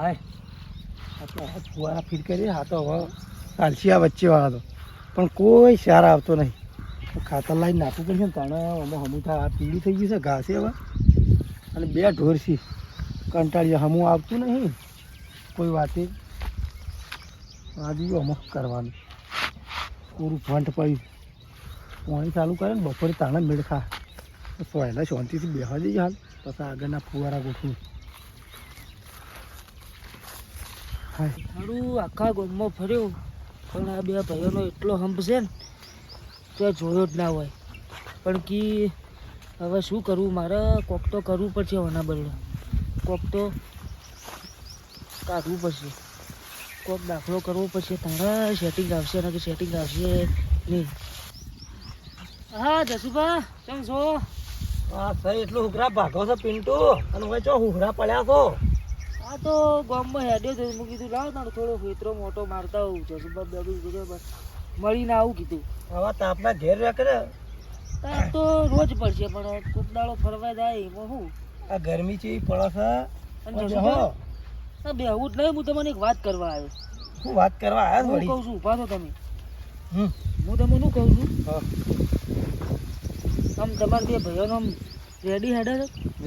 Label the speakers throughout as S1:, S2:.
S1: હાય ફુવારા કરી કરીએ હા તો હવે ચાલશી આ વચ્ચે વાળા તો. પણ કોઈ સાર આવતો નહીં. ખાતર લાવીને નાખવું પડશે ને તાણે અમે હમું થાય પીળી થઈ ગઈ છે, ઘાસે હવે. અને બે ઢોરસી કંટાળી હમું આવતું નહીં. કોઈ વાતે. આ દીધું અમુક કરવાનું. પૂરું ફંટ પડ્યું પાણી ચાલુ કરે ને, બપોરે તાણે મેળ ખા તો સોયલા શાંતિથી બેસવા જઈએ હાલ. પછી આગળના ફુવારા ગોઠવું. હાય
S2: મારું આખા ગામમાં ફર્યો પણ આ બે ભાઈઓનો એટલો હંપ છે ને તો જોયો જ ના હોય. પણ કી હવે શું કરવું? મારે કોક તો કરવું પડશે હોના બદલે. કોક તો કાઢવું પડશે. કોક દાખલો કરવો પડશે. તારા સેટિંગ આવશે ને કે સેટિંગ આવશે નહીં. હા જસુભા કેમ છો?
S1: હા સર એટલો હુકરા ભાગો છો પિન્ટુ. અને હું ચો હુકરા પડ્યા છો?
S2: આ તો ગામમાં હેડ્યો છે. મેં કીધું લાવ તારો થોડો ખેતરો મોટો મારતા હોઉં છે. મળીને આવું કીધું.
S1: હવે તાપના ઘેર રાખે કરે
S2: તાપ તો રોજ પડશે પણ કોક ફરવા જાય એમાં શું
S1: આ ગરમી છે એ પડે છે.
S2: અને
S1: અને
S2: જસુભા,
S1: હો,
S2: ના બેહવું જ નહીં હું તમને એક વાત કરવા આવ્યો.
S1: હું વાત કરવા આવ્યો
S2: હું કહું છું ઊભા છો તમે? હું તમને શું કહું છું?
S1: હા.
S2: આમ તમારા બે ભાઈઓનો આમ રેડી હેડે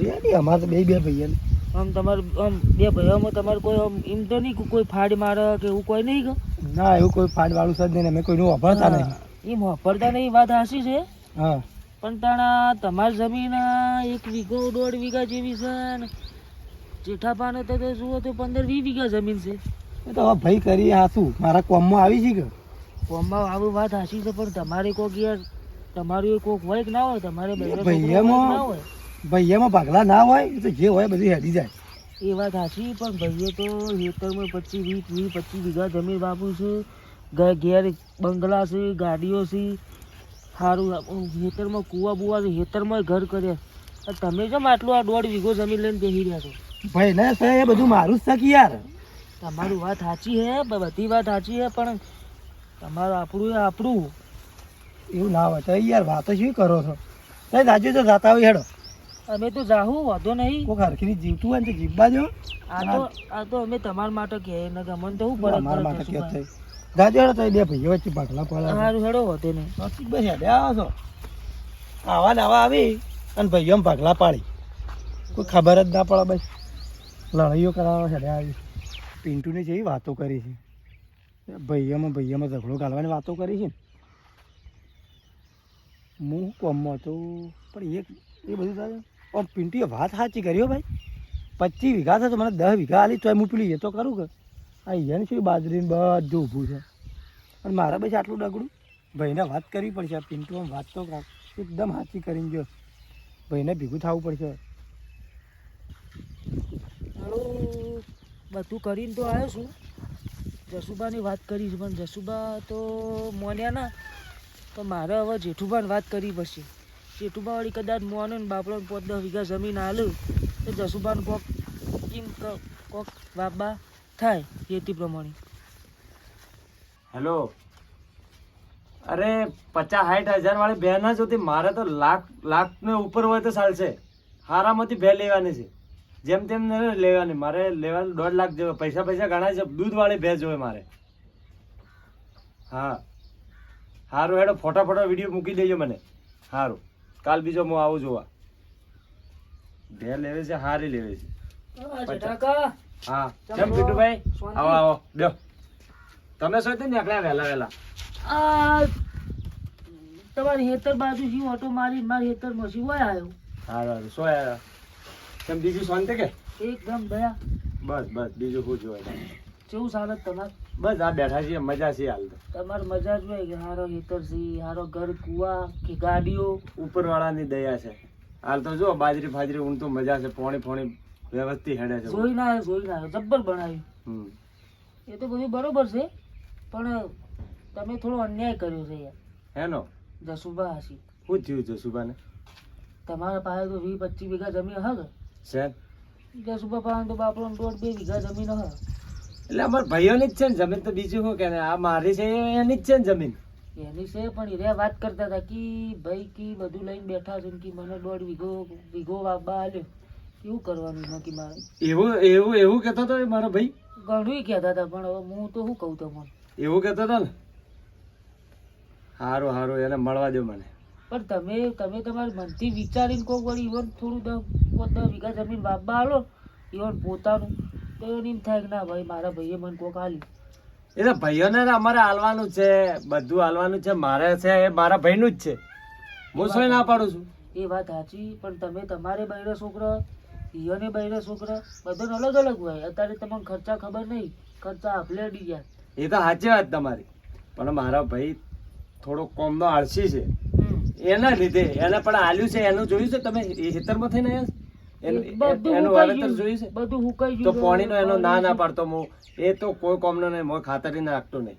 S1: રેડી અમારે તો બે બે ભાઈ
S2: આમ તમારે આમ બે ભાઈઓમાં તમારે કોઈ આમ એમ તો નહીં કે કોઈ ફાડ મારે કે એવું કોઈ નહીં કે?
S1: ના એવું કોઈ ફાડ વાળું છે નહીં અમે કોઈનું વાપરતા નહીં.
S2: એમ વાપરતા નહીં વાત હાસી છે.
S1: હા.
S2: પણ તાણા તમારી જમીન એક વીઘો દોઢ વીઘા જેવી છે ને જેઠાપાને તો તો શું તો પંદર વીસ વીઘા જમીન છે.
S1: એ તો હવે ભાઈ કરી શું મારા કોમમાં આવી છે કે?
S2: કોમમાં આવું વાત હાસી છે પણ તમારે કોક યાર તમારું કોક હોય કે ના હોય તમારે
S1: ભાઈ
S2: ના હોય.
S1: ભાઈયામાં ભાગલા ના હોય તો જે હોય બધું હેડી જાય.
S2: એ વાત સાચી પણ ભાઈએ તો ખેતરમાં પચીસ વીસ વીસ પચીસ વીઘા જમીન બાપુ છે. ઘેર બંગલા છે ગાડીઓ છે. સારું ખેતરમાં કૂવા બુવા છે ખેતરમાં ઘર કર્યા તમે કેમ આટલું આ દોઢ વીઘો જમીન લઈને બેસી રહ્યા છો.
S1: ભાઈ ના સર એ બધું મારું જ છે કે યાર?
S2: તમારું વાત સાચી હે બધી વાત સાચી હે પણ તમારું આપણું એ આપણું.
S1: એવું ના હોય યાર વાતો શું કરો છો? સાચું રાજુ તો જાતા હોય હેડો.
S2: અમે તો જાહું વાંધો નહીં.
S1: કોક હરખીની જીવતું હોય ને તો જીવવા જો
S2: આ તો આ તો અમે તમારા માટે કે ન કે અમને તો હું ફરક
S1: અમારા માટે
S2: પડે
S1: કે થઈ હેડો તો બે ભાઈઓ વચ્ચે ભાગલા પડ્યા
S2: સારું હેડો વાંધો નહીં.
S1: પછી બસ હેડે આવો છો. આવા ને આવી અને ભાઈઓ ભાગલા પાડી. કોઈ ખબર જ ના પડે બસ. લડાઈઓ કરાવવા હેડે આવી. પિન્ટુની જેવી વાતો કરી છે. ભાઈઓમાં ભાઈઓમાં ઝઘડો ગાળવાની વાતો કરી છે ને. હું કોમમાં હતો પણ એક એ બધું થાય? પણ પિન્ટીએ વાત સાચી કરી ભાઈ. પચીસ વીઘા તો મને દસ વીઘા આલી તો હું એ તો કરું કે. આ અહીંયા શું બાજરીને બધું ઊભું છે. અને મારા પછી આટલું ડગડું. ભાઈને વાત કરવી પડશે. પિન્ટુ આમ વાત તો એકદમ સાચી કરીને જો ભાઈને ભેગું થવું પડશે.
S2: બધું કરીને તો આવ્યો છું. જસુબાની વાત કરી પણ જસુબા તો મોન્યા ના. તો મારે હવે જેઠુબાની વાત કરવી પડશે. જેઠુબા વળી કદાચ મોને બાપડો પોત દસ વીઘા જમીન હાલ્યું તો જસુબાન કોક કિમ કોક બાબા થાય ખેતી પ્રમાણે.
S3: હેલો. અરે, પચાસ સાઠ હજાર વાળી ભે ના જોતી મારે તો લાખ લાખ ને ઉપર હોય તો ચાલશે. હારામાંથી ભે લેવાની છે. જેમ તેમ લેવાની. મારે લેવાનું દોઢ લાખ જેવા પૈસા પૈસા ઘણા છે. દૂધ વાળી ભે જોઈએ મારે. હા. સારું હેડો ફોટા ફોટા વીડિયો મૂકી દેજો મને. સારું કાલ બીજો હું આવું જોવા. ભે લેવે છે હારી લેવે છે. હા કેમ
S2: તો
S3: પીટુભાઈ આવો આવો બે તમે શું ને નીકળ્યા વહેલા વહેલા.
S2: તમારી હેતર બાજુ શું ઓટો મારી મારી હેતર મસી હોય આવ્યો
S3: હારું શું આવ્યા કેમ બીજું શાંતિ કે?
S2: એકદમ દયા.
S3: બસ બસ બીજું શું જોવે
S2: કેવું ચાલે તમારે?
S3: બસ આ બેઠા છીએ મજા છે હાલ તો.
S2: તમારે મજા જ હોય કે હારો હેતર છે હારો ઘર કુવા કે ગાડીઓ?
S3: ઉપરવાળાની દયા છે. હાલ તો જો બાજરી ફાજરી તો મજા છે પોણી પોણી વ્યવસ્થિત હેડે છે.
S2: જોઈ ના જોઈ ના જબ્બર બનાવ્યું
S3: હમ.
S2: એ તો બધું બરોબર છે પણ તમે થોડો અન્યાય કર્યો છે યાર.
S3: હેનો?
S2: જસુબા હાસી
S3: શું થયું છે સુબાને
S2: તમારા પાસે તો વીસ પચીસ વીઘા જમીન
S3: હક
S2: કે જસુબા પાસે તો બાપડો દોઢ બે વીઘા જમીન હે
S3: એટલે અમારા ભાઈઓની જ છે ને જમીન તો બીજું શું કે આ મારી છે એની જ છે ને જમીન.
S2: એની છે પણ એ વાત કરતા હતા કે ભાઈ કે બધું લઈને બેઠા છે કે મને દોઢ વીઘો વીઘો વાબા આલ્યો. કેવું કરવાનું નક્કી મારે?
S3: એવું એવું એવું કહેતો હતો એ મારો ભાઈ?
S2: ઘણું કહેતા હતા પણ હવે હું તો શું કહું તમને?
S3: એવું કહેતો હતો ને? સારું સારું એને મળવા દો મને.
S2: પણ તમે તમે તમારા મનથી વિચારીને કોક વળી ઇવન થોડું દસ દસ વીઘા જમીન બાપા આલો ઇવન પોતાનું. તો એમ થાય કે ના ભાઈ મારા ભાઈએ મને કોક આલ્યું
S3: એ તો ભાઈઓને અમારે હાલવાનું છે બધું હાલવાનું છે મારે છે એ મારા ભાઈનું જ છે. હું શું ના પાડું છું.
S2: એ વાત સાચી પણ તમે તમારે બહેરો છોકરા ઈયોને બહેરો છોકરા બધાને અલગ અલગ હોય. અત્યારે તમને ખર્ચા ખબર નહીં ખર્ચા આપલે અડી ગયા.
S3: એ તો સાચી વાત તમારી. પણ મારા ભાઈ થોડો કોમનો આળસી છે. એના લીધે એને પણ આલ્યું છે એનું જોયું છે? તમે એ ખેતરમાં થઈને આવ્યા? એનું-
S2: એ બધું
S3: એનું
S2: હુકાઈ
S3: વાવેતર જોયું? છે?
S2: બધું હુકાઈ
S3: તો પાણીનો એનો ના ના પાડતો હું. એ તો કોઈ કોમનો નહીં મોય ખાતરી નાખતો નહીં.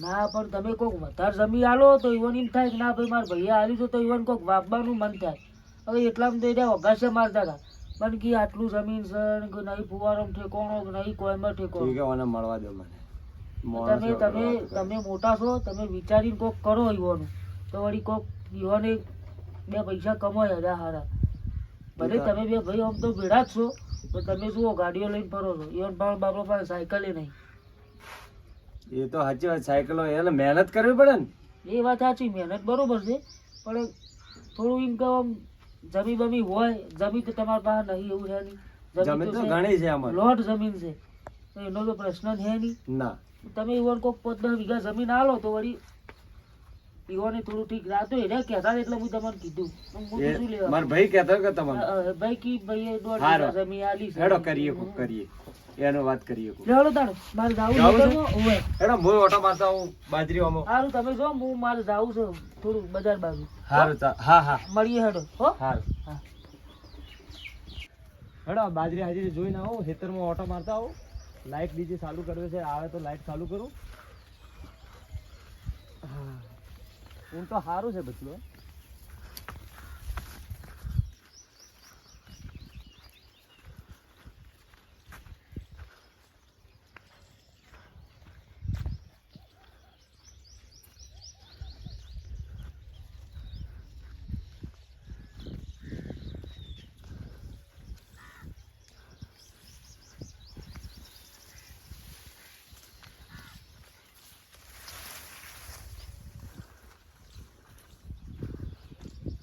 S2: ના પણ તમે કોક વધારે જમી આલો તો ઈવન એમ થાય કે ના ભાઈ મારા ભાઈએ આલ્યું છે તો ઈવન કોક વાપવાનું મન થાય. હવે એટલામાં તો એને અગાશે મારતા હતા. પણ કે આટલું જમીન છે કે નહીં ફુવારો ઠેકોણો કે નહીં કોઈમાં ઠેકોણો.
S3: છે મને મળવા દો મને.
S2: તમે તમે તમે મોટા છો તમે વિચારીને કોક કરો ઈવોનું. તો વળી કોક ઈવોને બે પૈસા કમાય હજાર હારા. ભલે તમે બે ભાઈ આમ તો ભેડા જ છો તો તમે જુઓ ગાડીઓ લઈને ફરો છો. ઈવન પણ બાપા પાસે સાયકલે નહીં.
S3: એ તો સાચી વાત સાયકલો એને મહેનત કરવી પડે ને.
S2: એ વાત સાચી મહેનત બરોબર છે પણ થોડું ઇન્કમ આમ જમી બમી હોય જમી તો તમારા પાસે નહીં એવું છે નહીં.
S3: જમીન તો ઘણી છે અમારે
S2: લોટ જમીન છે. એનો તો પ્રશ્ન છે નહીં.
S3: ના.
S2: તમે કોક પાંચ દસ વીઘા જમીન આલો તો વળી ઈવોને થોડું ઠીક રાતો એને કહેતા હતા એટલે હું તમને કીધું. હું શું લેવા
S3: મારો ભાઈ કહેતો કે તમને?
S2: ભાઈ કી ભાઈ દોઢ
S3: હારો.
S2: જમી આલી
S3: હેડો કરીએ કોક કરીએ. એનો વાત કરીએ કોક.
S2: લેવડો તાણ મારે જાવું? ખેતરમાં? ઓવે.
S3: હેડો હું ઓટો મારતા હું બાજરી આમાં
S2: હારું તમે જો હું મારે જાવું છું થોડું બજાર બાજુ.
S3: હારું હા હા.
S2: મળીએ હેડો હો?
S3: હારું.
S2: હા.
S3: હેડો બાજરી હાજરી જોઈને આવો ખેતરમાં ઓટો મારતા આવો. લાઈટ બીજી ચાલુ કરવી છે આવે તો લાઈટ ચાલુ કરું. હા. ઊંઘ તો સારું છે બધું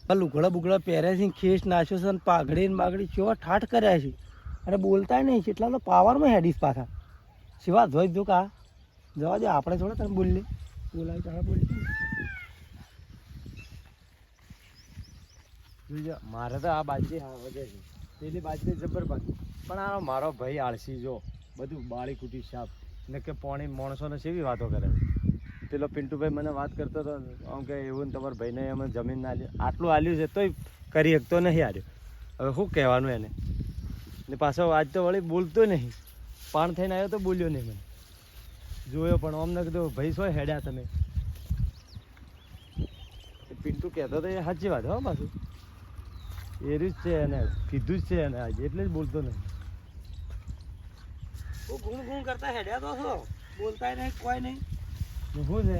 S1: આ લુગડા બુગડા પહેર્યા છે ખેસ નાખ્યો છે અને પાઘડી ને બાગડી કેવા ઠાઠ કર્યા છે. અને બોલતા નહીં, એટલા તો પાવરમાં હેડીશ પાછા. શિવા, જોઈ જો કા. જવા દે, આપણે થોડા તને બોલીએ. બોલાવી તારા બોલી
S3: મારે તો આ બાજરી વધે છે. પેલી બાજરી જબર બાકી પણ આ મારો ભાઈ આળસી જો. બધું બાળી કૂટી સાપ ને કે પોણી માણસોને સેવી વાતો કરે? છે પેલો પિન્ટુભાઈ મને વાત કરતો હતો, આમ કે એવું ને તમારા ભાઈને અમે જમીન ના આલ્યું આટલું આલ્યું છે, તોય કરી શકતો નહીં આલ્યો હવે શું કહેવાનું એને? ને પાછો આજ તો વળી બોલતો નહીં. પાણ થઈને આવ્યો તો બોલ્યો નહીં મને. જોયો પણ અમને કીધું ભાઈ શું હેડ્યા તમે. પિન્ટુ કહેતો તો એ સાચી વાત હો પાછું. એ જ છે એને, કીધું જ છે એને આજે, એટલે જ બોલતો નહીં.
S1: ગુણ ગુણ કરતા હેડ્યા તો છો. બોલતા નહીં, કોઈ નહીં.
S3: શું છે.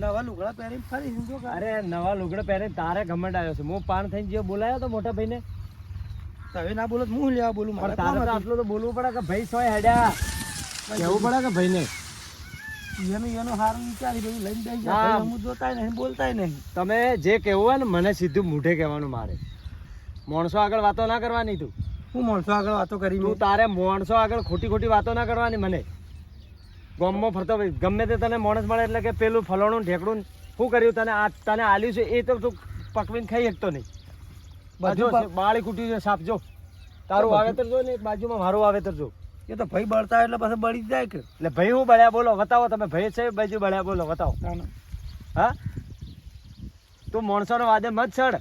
S1: નવા લુગડા પહેરીને ફરી જો
S3: અરે નવા લુગડા પહેરે તારે ઘમંડ આવ્યો છે. હું પાન થઈને જે બોલાયો તો મોટા ભાઈને?
S1: તમે ના બોલો હું લેવા બોલું? મારે
S3: તારે આટલું તો બોલવું પડે કે ભાઈ સોય હેડ્યા? કહેવું પડે કે ભાઈને?
S1: એનું એનું હારું વિચારી બધું લઈને બેસી જાય હું. જોતાય નહીં બોલતાય નહીં.
S3: તમે જે કહેવું હોય ને મને સીધું મૂઢે કહેવાનું મારે. માણસો આગળ વાતો ના કરવાની તું.
S1: હું માણસો આગળ વાતો કરી
S3: તું તારે માણસો આગળ ખોટી ખોટી વાતો ના કરવાની મને. ગામમાં ફરતો ભાઈ ગમે તે તને માણસ મળે એટલે કે પેલું ફલાણું ઢેકડું શું કર્યું? તને આ તને આલ્યું છે એ તો તું પકવીને ખાઈ શકતો નહીં.
S1: બધું
S3: બાળી કૂટી છે સાપ જો. તારું વાવેતર જો ને બાજુમાં મારું વાવેતર જો.
S1: એ તો ભાઈ બળતા એટલે પાછા બળી જાય કે?
S3: એટલે ભાઈ હું બળ્યા બોલો? બતાવો તમે ભાઈ છે બાજુ બળ્યા બોલો બતાવો. હા? તું માણસોનો વાદે મત ચડ.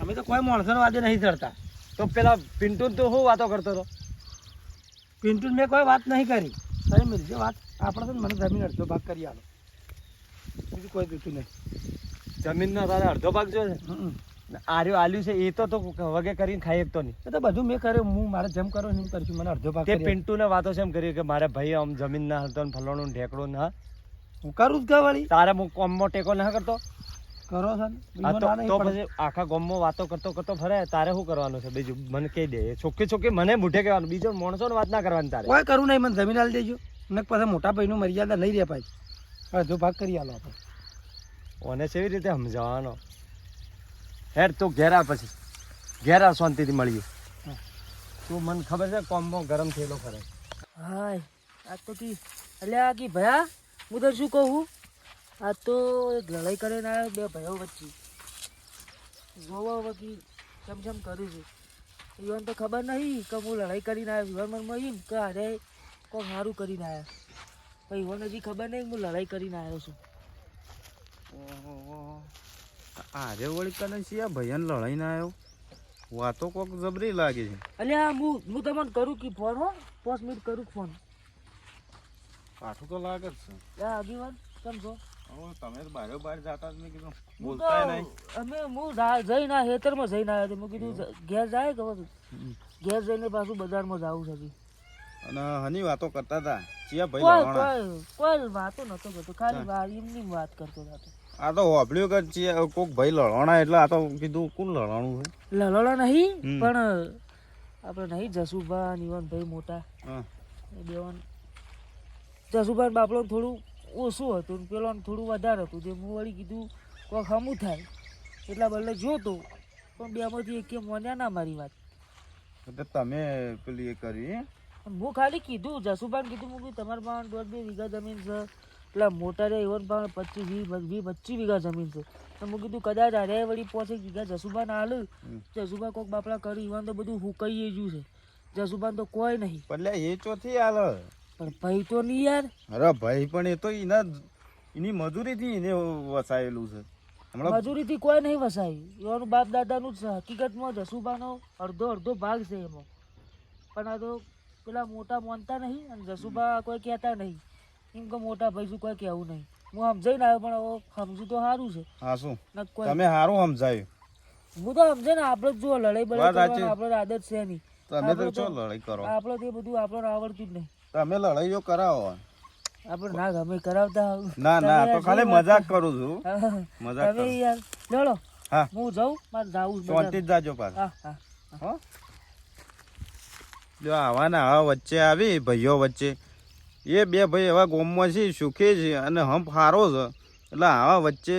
S1: અમે તો કોઈ માણસો વાદે નહીં ચડતા.
S3: તો પેલા પિન્ટુ તું શું વાતો કરતો હતો?
S1: પિન્ટુ મેં કોઈ વાત નહીં કરી. તમે મિલજો વાત આપણે તો મને જમીન અડધો ભાગ કરી આલો. બીજું કોઈ દીધું નહીં.
S3: જમીનનો તારે અડધો ભાગ જો આર્યો આલ્યું છે એ તો તો વગે કરીને ખાઈ શકતો નહીં.
S1: તો બધું મેં કર્યું હું મારે જેમ કરો એમ કરશું મને અડધો ભાગ
S3: તે
S1: ને.
S3: પિન્ટુને વાતો છે એમ કરી કે મારે ભાઈ આમ જમીન ના હતો ને ફલાણું ઢેકડો ને હું.
S1: કરું જ કે વળી.
S3: તારે હું કોમમાં ટેકો ના કરતો?
S1: કરો છો
S3: તો તો પછી આખા ગામમાં વાતો કરતો કરતો ફરે તારે શું કરવાનું છે? બીજું મને કહી દે. ચોખ્ખી ચોખ્ખી મને મૂઠે કહેવાનું. બીજો માણસો વાત ના કરવાની તારે.
S1: કોઈ કરું નહીં મને જમીન આલી દેજો. ને પછી મોટા ભાઈનું મર્યાદા નહીં રહે પાછી. અડધો ભાગ કરી આલો આપણે.
S3: ઓને કેવી રીતે સમજાવવાનો? હેડ તું ઘેરા પછી. ઘેરા શાંતિથી મળીએ. તું મને ખબર છે કોમ્બો ગરમ થયેલો ખરે
S2: હાય આ તો કી અલ્યા કી ભયા હું તો શું કહું? આ તો લડાઈ કરીને આવ્યો બે ભાઈઓ વચ્ચે. જોવા હવે કી ચમ ચમ કરું છું. યુવાન તો ખબર નહીં કે હું લડાઈ કરીને આવ્યો. યુવાન મનમાં એમ કે અરે કોક સારું કરીને આવ્યા. પણ યુવાન હજી ખબર નહીં હું લડાઈ કરીને આવ્યો છું.
S4: આરે વળી કને છે ભૈયાને લડાઈને આવ્યો? વાતો કોક જબરી લાગે છે.
S2: અલ્યા હું હું તમને કરું કે ફોન હો? પાંચ મિનિટ કરું ફોન
S4: પાછું તો લાગે જ છે.
S2: આ આગેવાન કેમ છો
S4: તમે બારે બાર જાતા મેં કીધું.
S2: હું
S4: નહીં.
S2: અમે હું જઈને આ હેતરમાં જઈને આવ્યો મેં કીધું ઘેર જાય કે ઘેર જઈને પાછું બજારમાં જવું છે
S4: અને હની વાતો કરતા હતા. ચિયા ભાઈ
S2: કોઈ કોઈ વાતો નતો કરતો. ખાલી વા- એમની વાત કરતો હતો
S4: આ તો હોભળ્યું કે ચિયા કોક ભાઈ લડવાના એટલે આ તો કીધું કોણ લડવાનું છે
S2: નહીં પણ આપણે નહીં જસુભા નિવનભાઈ મોટા.
S4: હા.
S2: એ બેવાન જસુભા ને બાપલો થોડું ઓછું હતું ને પેલો થોડું વધારે હતું તે હું વળી કીધું કોક હમું થાય. એટલા બદલે જોતો. પણ બેમાંથી એક મોન્યા ના મારી વાત.
S4: એટલે તમે પેલી એ કરી
S2: હું? ખાલી કીધું જસુભાઈ કીધું હું તમારા પાસે દોઢ બે વીઘા જમીન છે. એટલે મોટા રે એવન પણ પચીસ વીસ પચીસ વીઘા જમીન છે. તો હું કીધું કદાચ અરે વળી પોસે વીઘા જસુભાને હાલ જસુભા કોક બાપડા કરી ઈવન તો બધું હુકાઈ ગયું છે. જસુભાન તો કોઈ નહીં.
S4: એટલે એ ચોથી હાલ.
S2: પણ ભાઈ તો નહીં યાર.
S4: અરે ભાઈ પણ એ તો એના એની મજૂરીથી એને વસાયેલું છે.
S2: મજૂરીથી કોઈ નહીં વસાય. એનું બાપ દાદાનું જ છે. હકીકતમાં જસુભાનો અડધો અડધો ભાગ છે એમાં પણ આ તો પેલા મોટા માનતા નહીં અને જસુબા કોઈ કહેતા નહીં. એમ કે મોટા ભાઈ શું કોઈ કહેવું નહીં. હું સમજાઈને આવ્યો પણ હવે સમજુ તો સારું છે.
S4: હા શું? તમે સારું સમજાયું.
S2: હું તો સમજે ને આપણે જો લડાઈ બળાઈ. આપણે આદત છે નહીં.
S4: તમે તો લડાઈ કરો.
S2: આપણે તો બધું આપણને આવડતું જ નહીં.
S4: તમે લડાઈઓ કરાવો.
S2: આપણે ના ગમે કરાવતા
S4: ના ના તો ખાલી મજાક કરું. છું. મજાક
S2: તમે
S4: કરું
S2: યાર લડો.
S4: હા.
S2: હું જાઉં મારે જાવું છે
S4: શાંતિ જ જાજો પાછા.
S2: હા હા
S4: જો આવાના આવા વચ્ચે આવી ભાઈઓ વચ્ચે. એ બે ભાઈ એવા ગોમમાં છે સુખી છે અને હંપ હારો છે. એટલે આવા વચ્ચે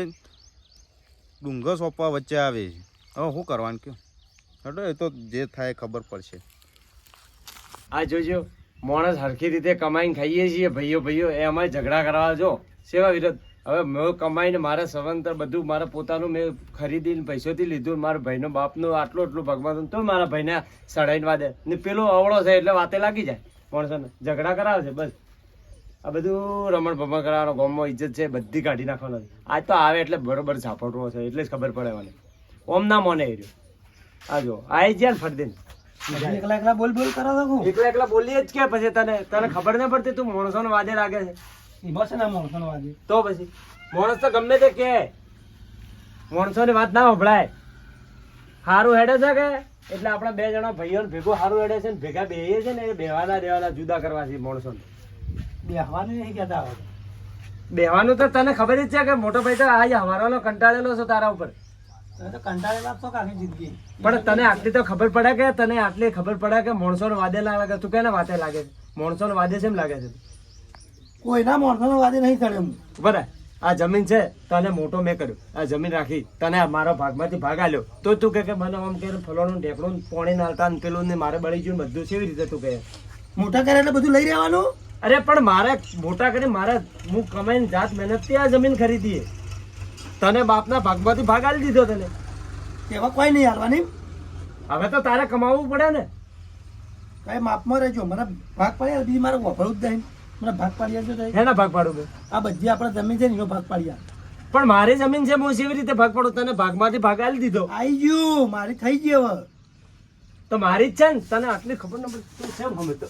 S4: ડુંગર સોંપવા વચ્ચે આવે છે. હવે શું કરવાનું કયો? હટો એ તો જે થાય ખબર પડશે.
S3: આ જોજો. માણસ હરખી રીતે કમાઈને ખાઈએ છીએ, ભાઈઓ ભાઈઓ, એ અમારે ઝઘડા કરવા જો. સેવા વિરોધ. હવે મેં કમાઈને મારા સંવંતર બધું મારા પોતાનું મેં ખરીદીને પૈસોથી લીધું, મારા ભાઈનો બાપનું આટલું આટલું ભગવાન તો મારા ભાઈને સડાઈને વાદે. ને પેલો અવળો છે એટલે વાતે લાગી જાય માણસોને. ઝઘડા કરાવે છે, બસ. આ બધું રમણ ભમણ કરાવવાનો ગામમાં ઇજ્જત છે, બધી કાઢી નાખવાનો. આજ તો આવે એટલે બરોબર ઝાપટવો છે, એટલે જ ખબર પડે મને. ઓમ ના મોને એ રહ્યો. આ જો આઈ જ્યાં ફરદીને.
S1: એકલા એકલા બોલ બોલ કરો છો હું?
S3: એકલા એકલા બોલીએ જ કે પછી તને તને ખબર ન પડતી તું માણસોને વાદે લાગે છે.
S1: બસ છે ને મોણસોનો વાગે
S3: તો પછી? માણસ તો ગમે તે કે માણસોની વાત ના સંભળાય સારું હેડે છે કે? એટલે આપણા બે જણા ભાઈઓ ભેગો સારું હેડે છે ને ભેગા બેહીએ છે ને એ બેવાના દેવાના જુદા કરવા છે માણસોને.
S1: બેહવાનું નહીં કહેતા હવે. તો.
S3: તો તને ખબર જ છે કે મોટો ભાઈ તો આ હવારવાનો કંટાળેલો છે તારા ઉપર. પણ તને આટલી તો ખબર પડે કે તને આટલી ખબર પડે કે માણસોને વાદે લાગે? તું કેને વાતે લાગે છે? માણસોને વાદે છે એમ લાગે છે?
S1: કોઈના મોણસોનો વાદે નહીં કરે
S3: બરાબર આ જમીન છે તને મોટો મેં કર્યો. આ જમીન રાખી. તને મારો ભાગમાંથી ભાગ આલ્યો. તો તું કે કે મને આમ કે ફલોનું ઢેકણું પોણી નાલતા ને પેલું ને મારે બળી ગયું બધું કેવી રીતે તું કહે?
S1: મોટા કરે એટલે બધું લઈ રહેવાનું?
S3: અરે પણ મારે મોટા કરી મારે હું કમાઈને જાત મહેનતથી આ જમીન ખરીદી છે. તને બાપના ભાગમાંથી ભાગ આલી દીધો તને.
S1: એવા કોઈ નહીં હાલવાની.
S3: હવે તો તારે કમાવવું પડે ને.
S1: કઈ માપમાં રહેજો. મને ભાગ પાડી બીજી મારે વફળું જ નહીં. મને ભાગ પાડી આવજો તો
S3: હેના ભાગ પાડું
S1: આ બધી આપણે જમીન છે ને એનો ભાગ પાડી આલ.
S3: પણ મારી જમીન છે હું જેવી રીતે ભાગ પાડું તને ભાગમાંથી ભાગ આલી દીધો.
S1: આવી ગયું. મારી થઈ ગઈ હવે.
S3: તો મારી જ છે ને? તને આટલી ખબર ન પડે. તું કેમ સમજતો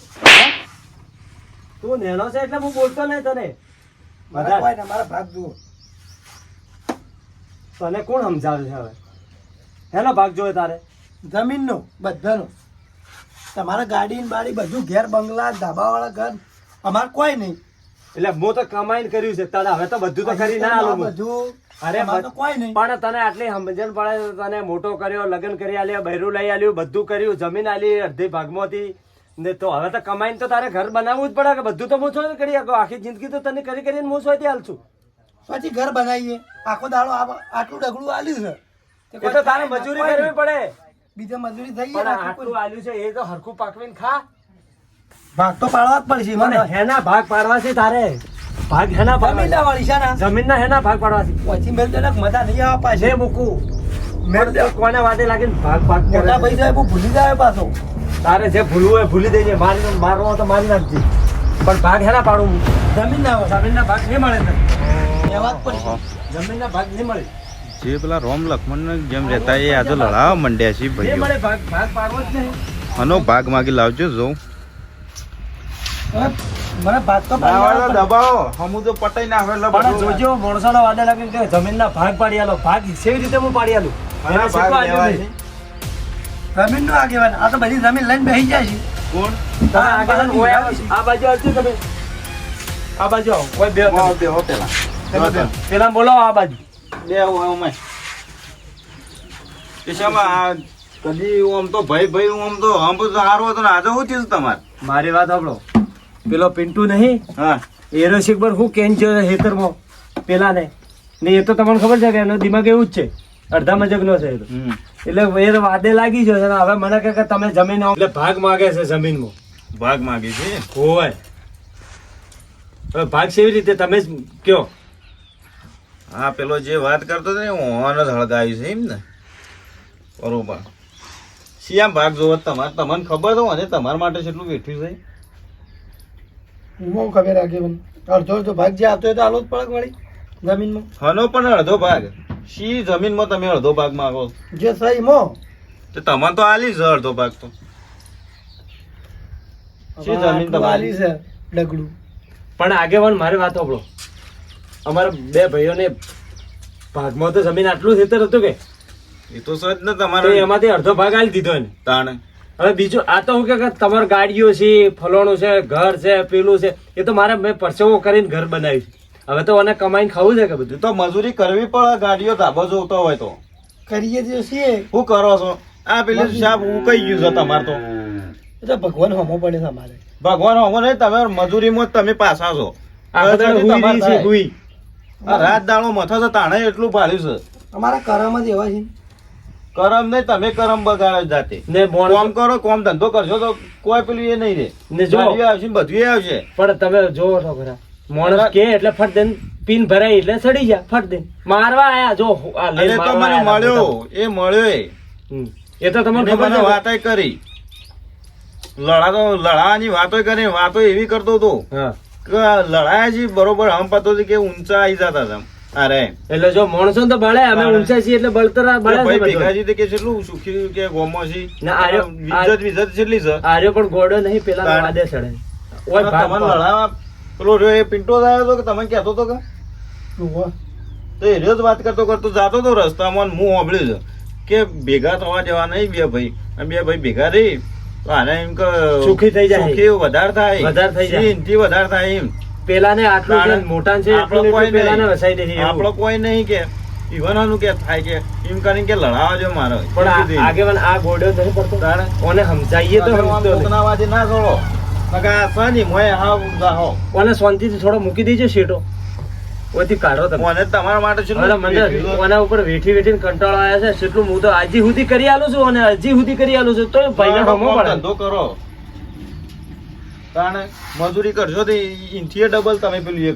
S3: તું. નેનો છે એટલે હું બોલતો નહીં તને.
S1: મારા ભાગ જુઓ.
S3: તને કોણ સમજાવે છે હવે? હેનો ભાગ જોયે તારે.
S1: જમીનનો બધાનો. તમારા ગાડી બાડી બધું ઘેર બંગલા ધાબાવાળા ઘર અમારે કોઈ નહીં.
S3: એટલે હું તો કમાઈને કર્યું છે. તારા હવે તો બધું તો કરી ના આલું
S1: બધું
S3: અરે
S1: કોઈ નહીં.
S3: પણ તને આટલી સમજણ પડે તને મોટો કર્યો લગ્ન કરી આલ્યો બૈરું લઈ આલ્યું બધું કર્યું જમીન આલી અડધી ભાગમાંથી ને તો હવે તો કમાઈને તો તારે ઘર બનાવવું જ પડે કે બધું તો હું છો કરી આખી જિંદગી તો તને કરી કરીને હું છો હાલ છું
S1: પછી ઘર બનાવીએ. આખો દાડો આટલું ડગલું આલ્યું છે.
S3: એ તો તારે મજૂરી કરવી પડે.
S1: બીજા મજૂરી થઈ
S3: પણ આટલું આલ્યું છે એ તો હરખું પાકવીને ખા.
S1: ભાગ તો પાડવા જ પડશે મને.
S3: હેના ભાગ પાડવા છે તારે. ભાગ હેના
S1: જમીનના વાળી
S3: જમીનના હેના ભાગ પાડવા છે.
S1: પછી મેલ તને મજા નહીં આવવા પાછે
S3: મૂકું.
S1: મેં
S3: કોને વાતે લાગીને ભાગ ભાગ
S1: મોટા ભાઈ સાહેબ ભૂલી જાય પાછો.
S3: તારે જે ભૂલવું હોય ભૂલી દેજે. મારી મારવો તો મારી નાખજે. પણ ભાગ હેના પાડું
S1: જમીન ના જમીન
S3: ના ભાગ નહીં મળે તને.
S1: જ પડશે
S3: જમીનના ભાગ
S4: જે પેલા રોમ લક્ષ્મણ જેમ રહેતા એ આજે લડાવવા માંડ્યા છે
S3: નહીં
S4: ભાઈઓ.
S3: મળે ભાગ ભાગ પાડવો જ નહીં.
S4: આનો ભાગ માગી લાવજો જો.
S1: હવે મને ભાગ તો પાડવા જ
S4: દબાવો. હમુ તો પટાઈ નાખે એટલે
S3: પણ
S4: બધું
S3: જોજો માણસોના વાદે લાગીને કે જમીનના ભાગ પાડી આલો. ભાગ કેવી રીતે હું પાડી આલું.
S1: જમીન નો આગેવાન. આ તો બધી જમીન લઈને બેસી જાય છે.
S4: કોણ.
S3: આ બાજુ આવજો તમે. આ બાજુ આવો. ઓય બે
S4: પેલા.
S3: પેલા બોલાવો આ બાજુ.
S4: બે હો અમે કે શામાં આ કદી આમ તો ભાઈ ભાઈ આમ તો આમ તો સારું હતું ને આજે શું થયું તમારે?
S3: મારી વાત આપણો પેલો પિન્ટુ નહીં?
S4: હા.
S3: એરો શીખબર હું કેન છે હેતરમાં પેલા ને ને એ તો તમને ખબર છે કે એનો દિમાગ એવું જ છે. અડધા મજગનો છે
S4: હમ.
S3: એટલે એ વાદે લાગી છે હવે મને કે તમે જમીન એટલે ભાગ માગે છે જમીનમાં.
S4: ભાગ માગે છે?
S3: હોય. હવે ભાગ કેવી રીતે તમે જ કયો.
S4: હા પેલો જે વાત કરતો હતો ને ઓન જ હળગાવી છે એમ ને? બરોબર. શિયામ ભાગ જોવો તમારે તમને ખબર તો અને તમારા માટે કેટલું વેઠ્યું છે.
S1: હું ખબર આગેવાન અડધો અડધો ભાગ જે આવતો હોય તો આલો જ પડક વળી જમીનમાં.
S4: હનો પણ અડધો ભાગ. શી જમીનમાં તમે અડધો ભાગ માંગો?
S1: જે સહી મો
S4: તો તમારે તો આલી છે અડધો ભાગ તો. શી જમીન તમારી?
S1: આલી છે ડગડું
S3: પણ આગેવાન મારી વાત સાંભળો. અમારા બે ભાઈઓને ભાગમાં તો જમીન આટલું ખેતર હતું કે
S4: એ તો સજ ને તમારે
S3: એમાંથી અડધો ભાગ આલી દીધો ને
S4: તાણે.
S3: હવે બીજું આ તો હું કે તમારી ગાડીઓ છે ફલોણું છે ઘર છે પેલું છે એ તો મારે મેં પરસેવો કરીને ઘર બનાવ્યું હવે તો મને કમાઈને ખાવું છે કે બધું?
S4: તો મજૂરી કરવી પડે ગાડીઓ ધાબો જોતો હોય તો.
S1: કરીએ જે છીએ
S4: શું કરો છો? આ પેલું સાહેબ હું કઈ ગયું છે તમારે તો.
S1: એ તો ભગવાન હમો પડે તમારે
S4: ભગવાન હોમો નહીં તમે મજૂરીમાં જ તમે પાછા છો.
S3: આ બધા
S4: તમારે આ રાત દાડો મથો છે તાણે એટલું ભાડ્યું છે.
S1: અમારા કરમ જ એવા છે
S4: કરમ નહીં તમે કરમ બગાડો જાતે.
S3: ને
S4: કોમ કરો કોમ ધંધો કરશો તો કોઈ પેલું એ નહીં રે
S3: ને જો
S4: આવશે ને બધું આવશે.
S3: પણ તમે જોવો છો ખરા. માણસ કે એટલે ફટ દઈને પીન ભરાઈ એટલે સડી ગયા ફટ દઈને. મારવા આયા જો આ
S4: લે તો મને મળ્યો એ મળ્યો એ.
S3: એ તો તમને ખબર છે
S4: વાતય કરી. લડા તો લડાવાની વાતો કરી વાતો એવી કરતો તો
S3: હા.
S4: લડાયા છે બરોબર હમ પતો છે કે ઊંચા આવી જતા હતા અરે.
S3: એટલે જો માણસો તો ભળે અમે ઊંચા છીએ એટલે બળતરા ભળે
S4: ભાઈ ભેગાજી તો કે કેટલું સુખી કે ગોમો છે
S3: ના, આર્યો-
S4: વિજત વિજત કેટલી છે.
S3: આર્યો પણ ગોડો નહીં પેલા. વાદે ચડે. ઓય
S4: તમને લડાવા પેલો રહ્યો એ પિન્ટો થયો આવ્યો હતો કે તમે કહેતો હતો કે? તો એ રહ્યો જ વાત કરતો કરતો જાતો હતો રસ્તામાં હું સાંભળ્યું છે કે ભેગા થવા જવા નહીં બે ભાઈ. અને બે ભાઈ ભેગા રહી તો આને એમ કે
S3: સુખી થઈ જાય.
S4: સુખી વધારે થાય
S3: વધારે થઈ જાય.
S4: એનથી વધારે થાય એમ
S3: પેલાને આટલું. મોટા છે
S4: આપણો કોઈ
S3: પેલાને
S4: નહીં.
S3: વસાઈ દે
S4: આપણો કોઈ નહીં કે ઈવનનું કે થાય કે એમ કરીને કે લડાવા જો મારો
S3: પણ આગેવાન આ ગોડ્યો નથી પડતો. ઓને સમજાઈએ તો નહીં.
S4: કોકનાવાદી ના છોડો આ સની મોય હા.
S3: ઓને શાંતિથી થોડો મૂકી દેજો શેટો ઓથી કાઢો તમે.
S4: મને તમારા માટે
S3: છે મને ઓના ઉપર વેઠી વેઠીને કંટાળો આવ્યા છે. કેટલું હું તો હજી સુધી કરી આલું છું અને હજી સુધી કરી આલું છું. તો ભાઈને હમો પડે.
S4: ધંધો કરો. કારણ મજૂરી કરશો તો ઇન્થીએ ડબલ તમે પેલું એ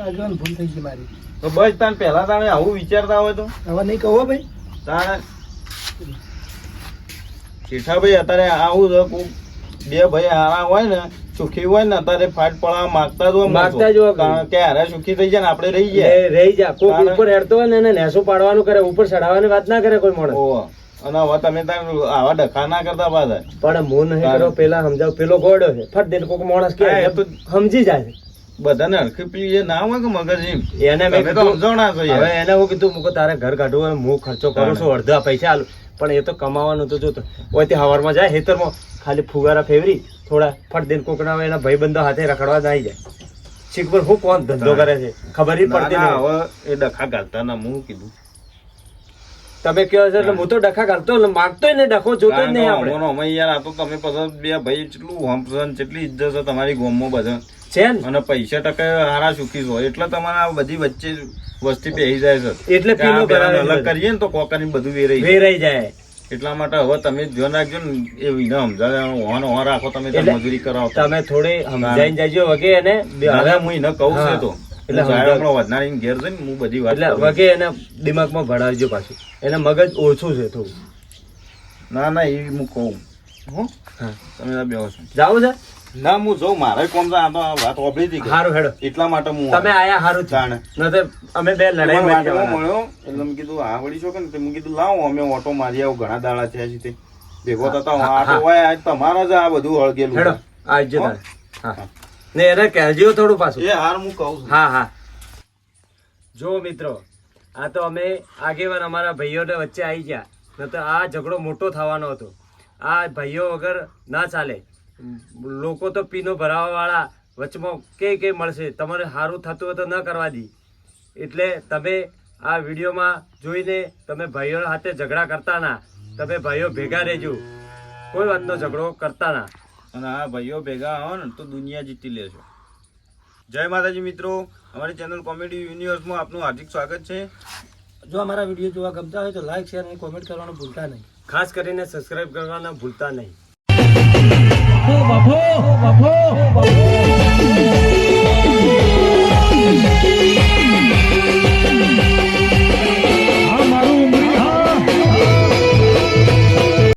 S1: આગેવાન ભૂલ થઈ ગઈ મારી.
S4: તો બસ તાન પહેલા તમે આવું વિચારતા હોય તો.
S1: હવે નહીં કહો ભાઈ.
S4: તાણે શેઠાભાઈ અત્યારે આવું છે બે ભાઈ હારા હોય ને સુખી હોય ને તારે ફાટ પડવા માંગતા જ હોય
S3: માંગતા જ.
S4: કારણ કે હારે સુખી થઈ જાય ને આપણે રહી જાય.
S3: રહી જા.
S4: કોઈ
S3: ઉપર હેડતો હોય ને નેસું પાડવાનું કરે ઉપર ચડાવવાની વાત ના કરે કોઈ માણસ.
S4: અને હવે તમે તાર આવા ડખા ના કરતા પાછા.
S3: પણ હું નહીં કરો પેલા સમજાવ પેલો ગોડો છે. ફટ દઈને કોક માણસ કે સમજી જાય.
S4: બધાને હરખી પી એ ના હોય કે મગજ
S3: એને મેં કીધું-
S4: સમજાવના
S3: હવે એને હું કીધું મુકો તારે ઘર કાઢવું હોય હું ખર્ચો કરું છું અડધા પૈસા આલું. પણ એ તો કમાવાનું તો જોતો. ઓયથી હવારમાં જાય હેતરમાં ખાલી ફુગારા ફેવરી થોડા ફટ દઈને કોકના એના ભાઈબંધો હાથે રખડવા ના જાય શીખબર હું કોણ ધંધો કરે છે? ખબર પડતી
S4: ના, ના, હવે એ ડખા ગાલતા ના હું કીધું.
S3: તમે કહો છો એટલે હું તો ડખા ઘાલતો એટલે માગતોય નહીં ડખો જોતો જ નહીં આપણે.
S4: અમે યાર આ તો તમે પછી બે ભાઈ કેટલું હંપસન કેટલી ઇજ્જત છે તમારી ગોમમાં બધા
S3: છે ને?
S4: અને પૈસા ટકે હારા સુખી હોય. એટલે તમારે આ બધી વચ્ચે વસ્તી બેસી જાય છે.
S3: એટલે
S4: અલગ કરીએ ને તો કોકાની બધું વેરાઈ
S3: વેરાઈ જાય.
S4: એટલા માટે હવે તમે ધ્યાન રાખજો ને એ વિના સમજાવે. હોન હોન રાખો તમે મજૂરી કરાવો.
S3: તમે થોડી સમજાઈને જજો વગે
S4: અને
S3: હવે
S4: હું એને કહું છું તો.
S3: એટલે
S4: આપણો વધનારી ઘેર જઈને હું બધી વાત
S3: એટલે વગે એને દિમાગમાં ભણાવજો પાછું. એને મગજ ઓછું છે થોડું.
S4: ના ના એ હું કહું. હું. તમે બે બેહો છો.
S3: જાવું છે?
S4: ના હું જઉં મારે કોમ તો આ તો વાત ઓબળી હતી.
S3: હારું હેડો.
S4: એટલા માટે હું
S3: તમે આયા હારું
S4: જાણે.
S3: નતે અમે બે લડાઈ મરી
S4: મળ્યો એટલે મેં કીધું આ વળી છો કે ને તે મેં કીધું લાવો અમે ઓટો મારી આવું ઘણા દાડા થયા છે તે. ભેગો થતા હું આટો હોય આજ તમારા જ આ બધું હળગેલું
S3: હેડો
S4: છે.
S3: જ
S4: હા?
S3: ને એને કહેજો થોડું પાછું.
S4: એ હાર હું કહું છું.
S3: હા હા. જો મિત્રો આ તો અમે આગેવાન અમારા ભાઈઓને વચ્ચે આવી ગયા. ન તો આ ઝઘડો મોટો થવાનો હતો. આ ભાઈઓ વગર ના ચાલે. લોકો તો પીનો ભરાવાવાળા વચમાં કે કે મળશે? તમારે સારું થતું હોય તો ન કરવા દી. એટલે તમે આ વિડીયોમાં જોઈને તમે ભાઈઓ સાથે ઝઘડા કરતા ના. તમે ભાઈઓ ભેગા રહેજો. કોઈ વાતનો ઝઘડો કરતા ના.
S4: અને આ ભાઈઓ ભેગા આવો ને તો દુનિયા જીતી લેશો જય માતાજી મિત્રો. અમારી ચેનલ કોમેડી યુનિવર્સમાં આપનું હાર્દિક સ્વાગત છે.
S1: જો અમારા વીડિયો જોવા ગમતા હોય તો લાઈક શેર અને કોમેન્ટ કરવાનું ભૂલતા નહીં.
S3: ખાસ કરીને સબસ્ક્રાઇબ કરવાના ભૂલતા નહીં.
S1: બાપો બાપો